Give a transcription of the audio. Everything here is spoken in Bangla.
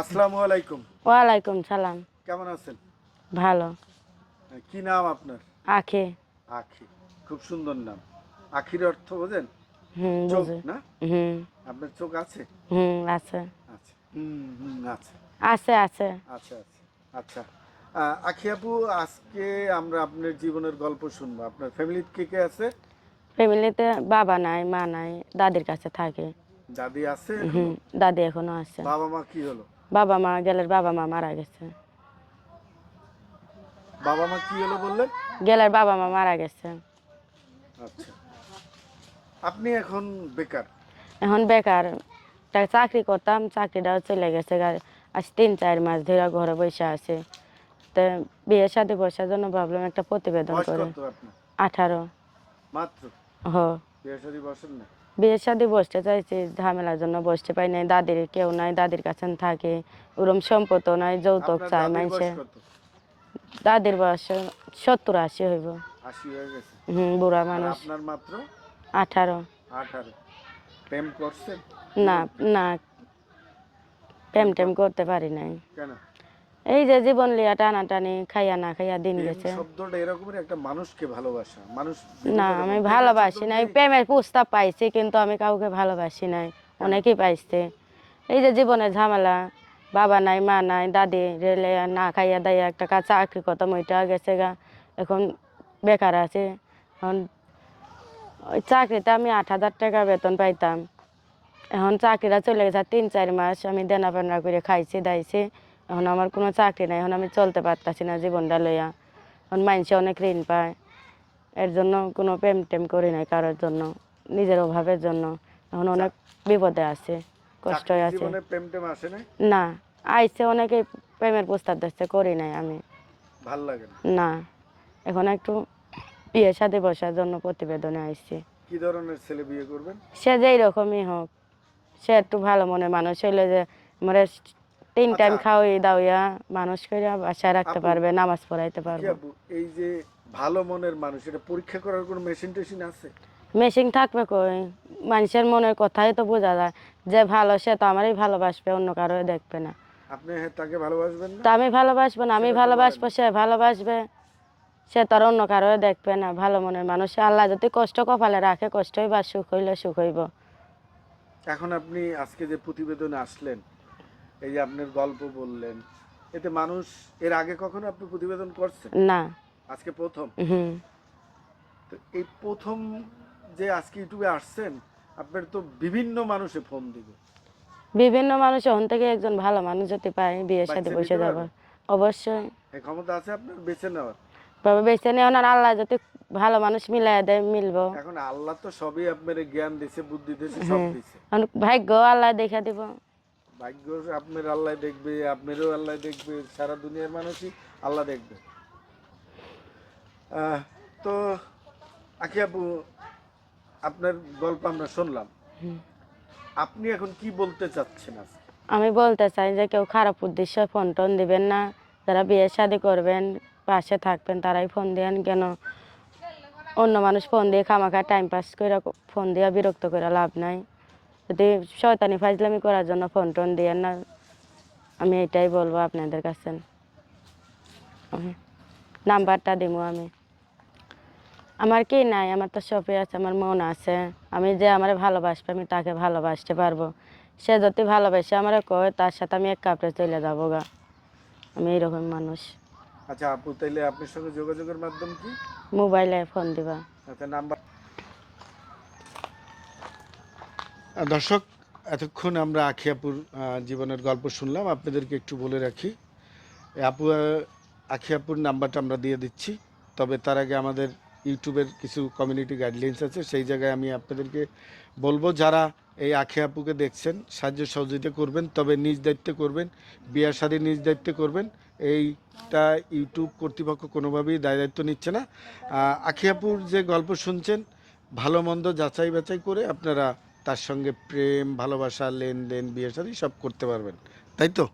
আসসালামু আলাইকুম। ওয়ালাইকুম সালাম। কেমন আছেন? ভালো। কি নাম আপনার? আখে। আখি। খুব সুন্দর নাম। আখির অর্থ বোঝেন? হুম চোখ না? হুম। আপনার চোখ আছে? হুম আছে। আচ্ছা হুম হুম আছে। আছে আছে। আচ্ছা আচ্ছা। আচ্ছা আখি আপু আজকে আমরা আপনার জীবনের গল্প শুনব। আপনার ফ্যামিলিতে কে কে আছে? ফ্যামিলিতে বাবা নাই মা নাই দাদির কাছে থাকে। দাদি আছে হুম দাদি এখনও আছে। বাবা মা কি হলো? বাবা মা গেলের বাবা মা মারা গেছে। বাবা মা কি হলো বললেন গেলের বাবা মা মারা গেছে। আচ্ছা। আপনি এখন বেকার? এখন বেকার। একটা চাকরি করতাম চাকরিটাও চলে গেছে আজ তিন চার মাস ধরে ঘরে বসে আছে। তো বিয়ে সাথে বসার জন্য ভাবলাম একটা প্রতিবেদন করে। আঠারো। মাত্র? হ। বিয়ের সাথে বসতে চাইছি ঝামেলার জন্য বসতে পাই নাই দাদির কেউ নাই দাদির কাছে থাকে ওরম সম্পদও নাই যৌতুক চায় মানুষে দাদির বয়স সত্তর আশি হইব। হুম বুড়া মানুষ। মাত্র? আঠারো। প্রেম না না টেম টেম করতে পারি নাই। কেন? এই যে জীবন লিয়া টানাটানি খাইয়া না খাইয়া দিন গেছে। শব্দটা এরকমের একটা মানুষকে ভালোবাসা। মানুষ না আমি ভালোবাসি নাই। প্রেমের প্রস্তাব পাইছি কিন্তু আমি কাউকে ভালোবাসি নাই। অনেকেই পাইছে। এই যে জীবনের ঝামেলা বাবা নাই মা নাই দাদি রেলে না খাইয়া দাইয়া একটা কাজ চাকরি করতাম ওইটা গেছে গা। এখন বেকার আছে। এখন ওই চাকরিতে আমি আট হাজার টাকা বেতন পাইতাম। এখন চাকরিটা চলে গেছে তিন চার মাস। আমি দেনা পানা করে খাইছি দাইছি। এখন আমার কোনো চাকরি নাই এখন আমি চলতে পারতাছি না জীবনটা লইয়া। এখন মানুষে অনেক ঋণ পায়। এর জন্য কোনো প্রেম টেম করি নাই কারোর জন্য নিজের অভাবের জন্য। এখন অনেক বিপদে আছে কষ্ট আছে। না আইসে অনেকে প্রেমের প্রস্তাব দিচ্ছে করি নাই আমি। ভালো লাগে না? এখন একটু বিয়ের সাথে বসার জন্য প্রতিবেদনে আইসি। কি ধরনের ছেলে বিয়ে করবেন? সে যেই রকমই হোক সে একটু ভালো মনে মানুষ হইলে যে মানে তিন টাইম আচ্ছা। খাওয়াই দাওয়া মানুষ করে বাসায় রাখতে পারবে নামাজ পড়াইতে পারবে। এই যে ভালো মনের মানুষ এটা পরীক্ষা করার কোনো মেশিন টেশিন আছে? মেশিন থাকবে কই? মানুষের মনের কথাই তো বোঝা যায়। যে ভালো সে তো আমারই ভালোবাসবে অন্য কারও দেখবে না। আপনি তাকে ভালোবাসবেন না? তা আমি ভালোবাসবো না আমি ভালোবাসবো সে ভালোবাসবে। সে তার অন্য কারও দেখবে না ভালো মনের মানুষ। আল্লাহ যদি কষ্ট কপালে রাখে কষ্টই বা সুখ হইলে সুখ হইব। এখন আপনি আজকে যে প্রতিবেদনে আসলেন এই যে আপনার গল্প বললেন এতে মানুষ এর আগে কখনো আপনি প্রতিবেদন করছেন? না। আজকে প্রথম? হুম। তো এই প্রথম যে আজকে ইউটিউবে আসছেন আপনার তো বিভিন্ন মানুষে ফোন দিবে। বিভিন্ন মানুষ ওখান থেকে একজন ভালো মানুষ যদি পাই বিয়ের সাথে বসে যাব। অবশ্যই। এই ক্ষমতা আছে আপনার বেছে নেওয়ার? তবে বেছে নিয়ে ওনার আল্লাহ যদি ভালো মানুষ মিলাই দেয় মিলবো। এখন আল্লাহ তো সবই আপনার জ্ঞান দিছে বুদ্ধি দিছে সব হ্যাঁ। দিছে ভাগ্য আল্লাহ দেখা দিব। ভাগ্য আপনার আল্লাহ দেখবে আপনারও আল্লাহ দেখবে সারা দুনিয়ার মানুষই আল্লাহ দেখবে। তো আখি আপু আপনার গল্প আমরা শুনলাম। আপনি এখন কি বলতে চাচ্ছেন আমি বলতে চাই যে কেউ খারাপ উদ্দেশ্যে ফোন টোন দিবেন না। যারা বিয়ে শাদি করবেন পাশে থাকবেন তারাই ফোন দেন কেন? অন্য মানুষ ফোন দিয়ে খামাখা টাইম পাস করে ফোন দিয়ে বিরক্ত করে লাভ নাই। যদি শয়তানি ফাজলামি করার জন্য ফোন টোন দিয়েন না আমি এটাই বলব আপনাদের কাছে। নাম্বারটা দিব আমি। আমার কি নাই আমার তো সবই আছে আমার মন আছে। আমি যে আমার ভালোবাসবে আমি তাকে ভালোবাসতে পারব। সে যদি ভালোবাসে আমার কয় তার সাথে আমি এক কাপড়ে চলে যাব গা। আমি এইরকম মানুষ। আচ্ছা আপু তাইলে আপনার সঙ্গে যোগাযোগের মাধ্যম কি? মোবাইলে ফোন দিবা। আচ্ছা নাম্বার দর্শক এতক্ষণ আমরা আখি আপুর জীবনের গল্প শুনলাম। আপনাদেরকে একটু বলে রাখি আপু আহ, আখি আপুর নাম্বারটা আমরা দিয়ে দিচ্ছি। তবে তার আগে আমাদের ইউটিউবের কিছু কমিউনিটি গাইডলাইন্স আছে সেই জায়গায় আমি আপনাদেরকে বলব যারা এই আখি আপুকে দেখছেন সাহায্য সহযোগিতা করবেন তবে নিজ দায়িত্বে করবেন বিয়ার সাথে নিজ দায়িত্বে করবেন এইটা ইউটিউব কর্তৃপক্ষ কোনোভাবেই দায় দায়িত্ব নিচ্ছে না। আখি আপুর যে গল্প শুনছেন ভালো মন্দ যাচাই বাছাই করে আপনারা তার সঙ্গে প্রেম ভালোবাসা লেনদেন বিয়ে সাথে সব করতে পারবেন। তাই তো?